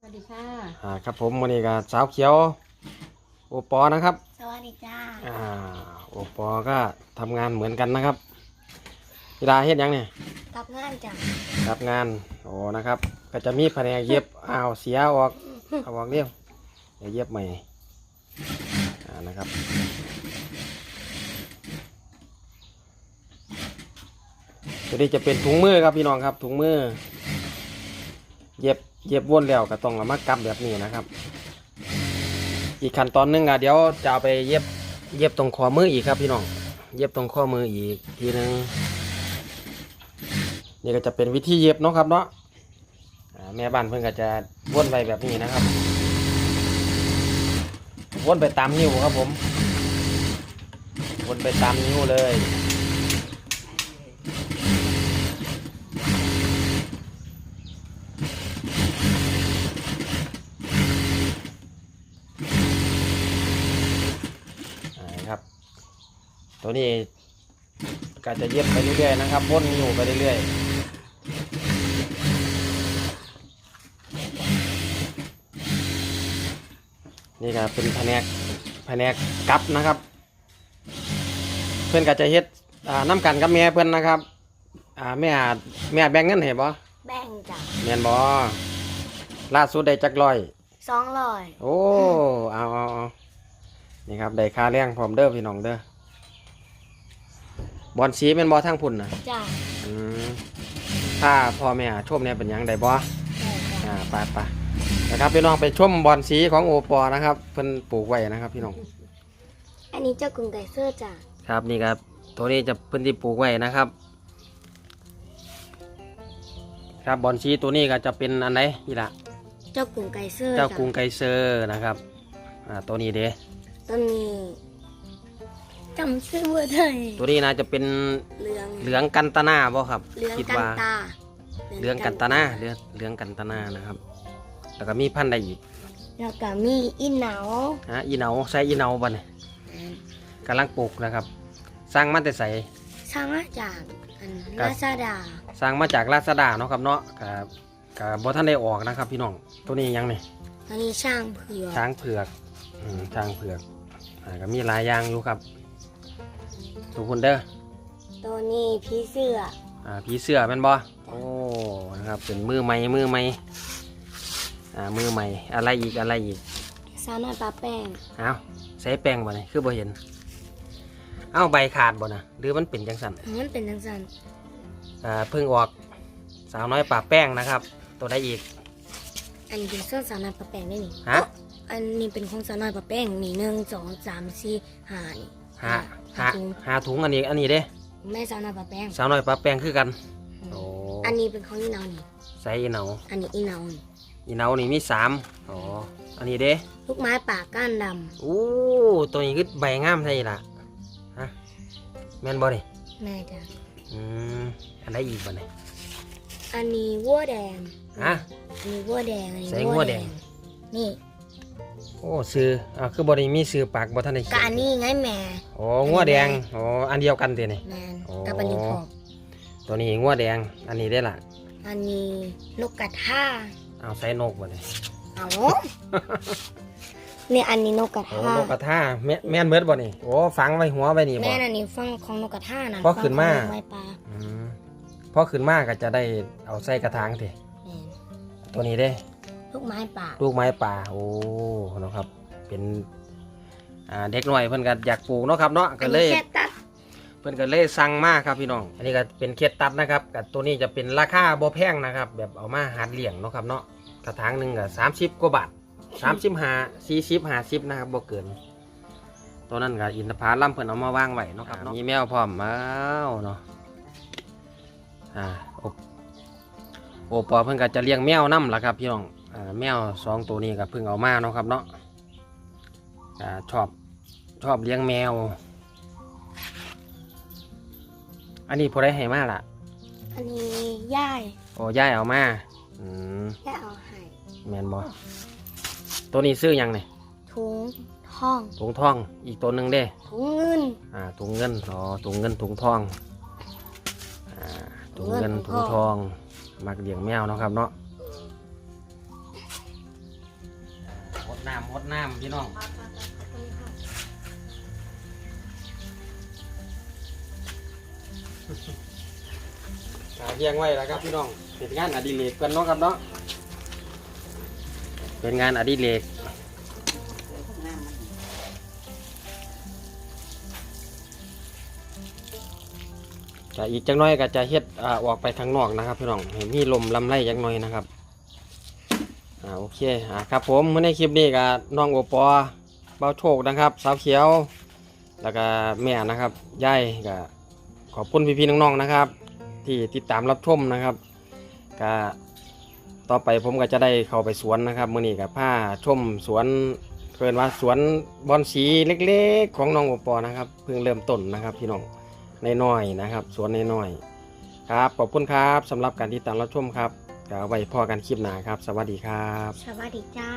สวัสดีค่ะ อ่าครับผมวันนี้ก็สาวเขียว โอปอนะครับ สวัสดีจ้าอ่าโอปอก็ทำงานเหมือนกันนะครับเวลาเฮ็ดหยังเนี่ยรับงานจ้ารับงานโอ้นะครับ ก็จะมีแผนกเย็บอ้าวเสียออกเอาออกเรียวเดี๋ยวเย็บใหม่อ่านะครับตัวนี้จะเป็นถุงมือครับพี่น้องครับถุงมือ เย็บ เย็บวนแล้วก็ต้องเอามากำแบบนี้นะครับ อีกขั้นตอนหนึงอะเดี๋ยวจะเอาไปเย็บเย็บตรงข้อมืออีกครับพี่น้อง เย็บตรงข้อมืออีกทีหนึงนี่ก็จะเป็นวิธีเย็บเนาะครับเนาะแม่บ้านเพิ่นก็จะวนไปแบบนี้นะครับวนไปตามนิ้วครับผมวนไปตามนิ้วเลยอ่าครับ ตัวนี้ก็จะเย็บไปเรื่อยๆนะครับวนนิ้วไปเรื่อยๆ นี่ก็เป็นแผนกแผนกกลับนะครับ เพื่อนก็จะเฮ็ดอ่าน้ำกันกับแม่เพื่อนนะครับอ่าแม่แม่แบ่งเงินให้บ่แบ่งจ้าแม่นบ่ล่าสุดได้จักร้อยสองร้อยโอ้เอาเอาเอานี่ครับได้ค่าแรงพร้อมเด้อพี่น้องเด้อ บอลสีเป็นบอทั้งพุ่นนะจ้าอืมถ้าพ่อแม่ชมเนี่ยเป็นหยังได้บอได้จ้าอ่าไปไปนะครับพี่น้องไปชมบอลสีของโอปอนะครับเพิ่นปลูกไว้นะครับพี่น้องอันนี้เจ้ากรุงไก่เซอร์จ้าครับนี่ครับตัวนี้จะเพิ่นที่ปลูกไว้นะครับ ครับบอลสีตัวนี้ก็จะเป็นอันไหนนี่ละเจ้ากรุงไก่เซอร์เจ้ากรุงไกเซอร์นะครับอ่าตัวนี้เด้ต้นนี้ จำชื่อว่าได้ตัวนี้นะจะเป็นเหลือง เหลืองกันตนาบ่ครับ เหลืองคิดกันว่าตาเหลืองกันตนาเหลืองเหลืองกันตนานะครับ แล้วก็มีพันธุ์ใดอีกแล้วก็มีอีเหนาฮะอีเหนาใส่อีเหนาบ่เนี่ยกำลังปลูกนะครับ สร้างมาแต่ใส สร้างมาจากอันครับ ลาซาดาสร้างมาจากลาซาด้าเนาะครับเนาะกับกับบ่ท่านได้ออกนะครับ พี่น้องตัวนี้ยังนี่อันนี้ช่างเผือกช้างเผือกอืมช้างเผือกอ่าก็มีหลายอย่างอยู่ครับ ทุกคนเด้อตัวนี้ผีเสื้อ อ่าผีเสื้อแม่นบ่โอ้นะครับเป็นมือใหม่มือใหม่อ่ามือใหม่อะไรอีกอะไรอีกสาวน้อยปลาแป้งเอาใส่แป้งบ่เนี่ยคือบ่เห็น เอาใบขาดบ่นะหรือมันเป็นจังสันมันเป็นจังสันอ่าเพิ่งออกสาวน้อยปากแป้งนะครับ ตัวได้อีก อันนี้เป็นส้นสาวน้อยปลาแป้งได้นี่ฮะอันนี้เป็นของสาวน้อยปลาแป้งนี่หนึ่งสองสามสี่ห้านี่หา หาถุงหาถุงอันนี้อันนี้เด้แม่สาวน้อยปลาแป้งสาวน้อยปากแป้งคือกันโอ้อันนี้เป็นของอีเหนานี่ใส่อีเหนาอันนี้อีเหนานี่อีเหนานี่มีสามอ๋ออันนี้เด้ลูกไม้ป่าก้านดอู้ตัวนี้คือใบงามใช่ล่ะฮะแม่นบ่นี่ำแม่จ้ะอืมอันใดอีกบ่เนี่ยอันนี้วัวแดงฮะอันนี้วัวแดงอันนี้ใส่วัวแดงนี่ โอ้ซื้ออ่าคือบ่ได้มีซื้อปากบ่ทันได้เขีกับยอันนนี้ไงแม่โอ้งัวแดงโอ้อันเดียวกันเด้นี่ แมนโอ้ กับอันนี้พอตัวนี้งัวแดง อันนี้ได้ล่ะอันนี้นกกระทาเอาใส่นกบ่เนี่ยเอาเนี่ยอันนี้นกกระโอ้ทานกกระทาแม่แม่นเบิดบ่นี่โอ้ฝังไว้หัวไว้นี่บ่ แม่นอันนี้ฟังของนกกระทานะพอขึ้นมา ฟังของไม้ปลาอืมพอขึ้นมาก็จะได้เอาใส่กระถางติแม่นตัวนี้เด้ ลูกไม้ป่า ลูกไม้ป่า โอ้เนาะครับ เป็นอ่าเด็กหน่อยเพิ่นก็อยากปลูกเนาะครับเนาะอัก็นเลนี้ยแค่ตัดเพิ่นก็เลยสั่งมาครับพี่น้อง อันนี้ก็เป็นเคล็ดตัดนะครับกับตัวนี้จะเป็นราคาบ่แพงนะครับ แบบเอามาหัดเลี้ยงเนาะครับเนาะกระถางหนึงก็30กว่าบาท35 40 50นะครับบ่เกิน ตัวนั้นก็อินทผลัมเพิ่นเอามาวางไว้เนาะครับเนาะมีแมวพร้อมอ้าวเนาะอ่าโอโอปอเพิ่นก็จะเลี้ยงแมวนํล่ะครับพี่น้องอ่า แมวสองตัวนี้ก็เพิ่งเอามาเนาะครับเนาะอ่าชอบชอบเลี้ยงแมว อันนี้พอได้ให้มาล่ะ อันนี้ย่ายโอ้ย่ายเอามาอืมย่ายเอาให้แมนบอตัวนี้ซื้อหยังเนี่ยถุงทองถุงทองอีกตัวหนึ่งเด้ถุงเงินอ่าถุงเงินอ๋อถุงเงินถุงทองอ่าถุงเงินถุงทองมักเลี้ยงแมวเนาะครับเนาะ ดน้ำพี่น้องกาเลี้ยงไว้แล้วครับพี่น้องเป็นงานอดิเรกกันเนาะครับเนาะเป็นงานอดิเรกจะอีกจังน้อยก็จะเฮ็ดออกไปทางนอกนะครับพี่น้องให้มีลมลำไรจังน้อยนะครับ อ่าโอเคอ่าครับผมเมื่อในคลิปนี้ก็น้องโอปอเบาโชคนะครับ สาวเขียว แล้วก็แม่นะครับยายก็ขอบคุณพี่ๆน้องๆนะครับ ที่ติดตามรับชมนะครับก็ต่อไปผมก็จะได้เข้าไปสวนนะครับมื่อนี้กับผ้าชมสวนเกินว่าสวนบอนสีเล็ก ๆ ของน้องโอปอนะครับเพิ่งเริ่มต้นนะครับพี่น้องน้อยๆนะครับ สวนน้อยๆครับขอบคุณครับสำหรับการติดตามรับชมครับ ก็ไว้พอกันคลิปหน้าครับ สวัสดีครับ สวัสดีจ้า